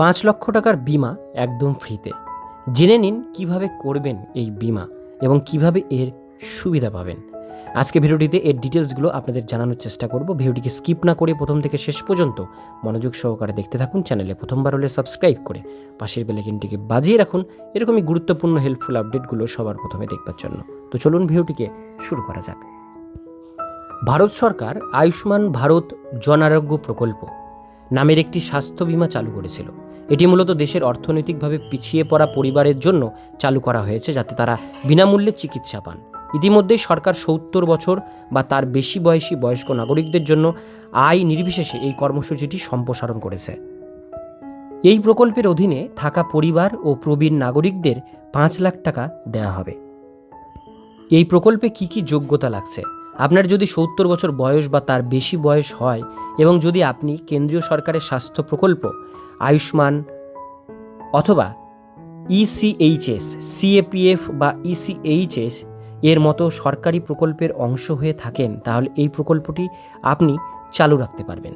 পাঁচ লক্ষ টাকার বিমা একদম ফ্রিতে। জেনে নিন কীভাবে করবেন এই বিমা এবং কীভাবে এর সুবিধা পাবেন। আজকে ভিডিওটিতে এর ডিটেলসগুলো আপনাদের জানানোর চেষ্টা করব। ভিডিওটিকে স্কিপ না করে প্রথম থেকে শেষ পর্যন্ত মনোযোগ সহকারে দেখতে থাকুন। চ্যানেলে প্রথমবার হলে সাবস্ক্রাইব করে পাশের বেলাইকিনটিকে বাজিয়ে রাখুন। এরকমই গুরুত্বপূর্ণ হেল্পফুল আপডেটগুলো সবার প্রথমে দেখবার জন্য। তো চলুন ভিডিওটিকে শুরু করা যাক। ভারত সরকার আয়ুষ্মান ভারত জন আরোগ্য প্রকল্প নামের একটি স্বাস্থ্য বীমা চালু করেছিল। এটি মূলত দেশের অর্থনৈতিকভাবে পিছিয়ে পড়া পরিবারের জন্য চালু করা হয়েছে, যাতে তারা বিনামূল্যে চিকিৎসা পান। ইতিমধ্যেই সরকার সত্তর বছর বা তার বেশি বয়সী বয়স্ক নাগরিকদের জন্য আয় নির্বিশেষে এই কর্মসূচিটি সম্প্রসারণ করেছে। এই প্রকল্পের অধীনে থাকা পরিবার ও প্রবীণ নাগরিকদের পাঁচ লাখ টাকা দেওয়া হবে। এই প্রকল্পে কি কি যোগ্যতা লাগছে? আপনার যদি সত্তর বছর বয়স বা তার বেশি বয়স হয় এবং যদি আপনি কেন্দ্রীয় সরকারের স্বাস্থ্য প্রকল্প আয়ুষ্মান অথবা E ইসিএইচএস সিএপিএফ বা E ইসিএইচএস এর মতো সরকারি প্রকল্পের অংশ হয়ে থাকেন, তাহলে এই প্রকল্পটি আপনি চালু রাখতে পারবেন।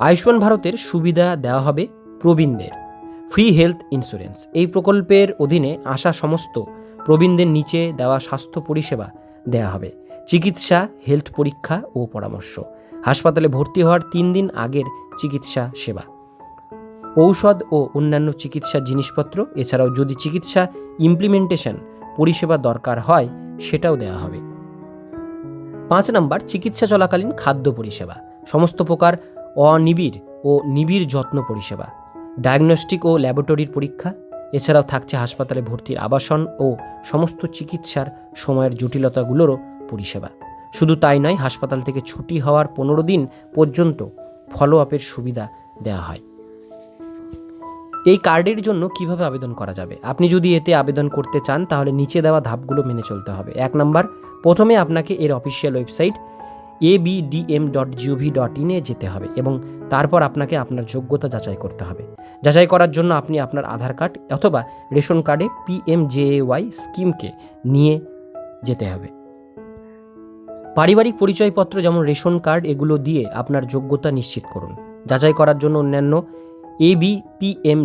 আয়ুষ্মান ভারতের সুবিধা দেওয়া হবে প্রবীণদের। ফ্রি হেলথ ইন্স্যুরেন্স এই প্রকল্পের অধীনে আসা সমস্ত প্রবীণদের নিচে দেওয়া স্বাস্থ্য পরিষেবা দেওয়া হবে। চিকিৎসা, হেলথ পরীক্ষা ও পরামর্শ। হাসপাতালে ভর্তি হওয়ার তিন দিন আগের চিকিৎসা সেবা। ঔষধ ও অন্যান্য চিকিৎসার জিনিসপত্র, এছাড়াও যদি চিকিৎসা ইমপ্লিমেন্টেশন পরিষেবা দরকার হয়, সেটাও দেওয়া হবে। পাঁচ নাম্বার, চিকিৎসা চলাকালীন খাদ্য পরিষেবা। সমস্ত প্রকার অনিবিড় ও নিবিড় যত্ন পরিষেবা। ডায়াগনস্টিক ও ল্যাবরেটরির পরীক্ষা, এছাড়াও থাকছে হাসপাতালে ভর্তির আবাসন ও সমস্ত চিকিৎসার সময়ের জটিলতাগুলোরও পরিষেবা। শুধু তাই নয়, হাসপাতাল থেকে ছুটি হওয়ার পনেরো দিন পর্যন্ত ফলো আপের সুবিধা দেওয়া হয়। এই কার্ডের জন্য কীভাবে আবেদন করা যাবে? আপনি যদি এতে আবেদন করতে চান, তাহলে নিচে দেওয়া ধাপগুলো মেনে চলতে হবে। এক নম্বর, প্রথমে আপনাকে এর অফিসিয়াল ওয়েবসাইট এ বিডিএম ডট জিওভি ডট ইনে যেতে হবে এবং তারপর আপনাকে আপনার যোগ্যতা যাচাই করতে হবে। যাচাই করার জন্য আপনি আপনার আধার কার্ড অথবা রেশন কার্ডে পিএমজেএওয়াই স্কিমকে নিয়ে যেতে হবে। পারিবারিক পরিচয়পত্র যেমন রেশন কার্ড, এগুলো দিয়ে আপনার যোগ্যতা নিশ্চিত করুন। যাচাই করার জন্য অন্যান্য A B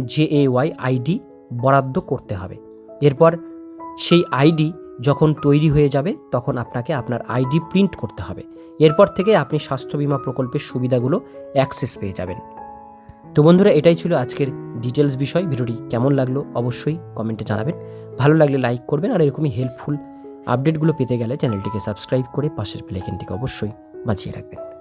J A Y ID বরাদ্দ করতে হবে। এরপর সেই আইডি যখন তৈরি হয়ে যাবে, তখন আপনাকে আপনার আইডি প্রিন্ট করতে হবে। এরপর থেকে আপনি স্বাস্থ্য বীমা প্রকল্পের সুবিধাগুলো অ্যাক্সেস পেয়ে যাবেন। তো বন্ধুরা, এটাই ছিল আজকের ডিটেলস বিষয়। ভিডিওটি কেমন লাগল অবশ্যই কমেন্টে জানাবেন। ভালো লাগলে লাইক করবেন আর এরকমই হেল্পফুল আপডেটগুলো পেতে গেলে চ্যানেলটিকে সাবস্ক্রাইব করে পাশের প্লেকেনটিকে অবশ্যই বাঁচিয়ে রাখবেন।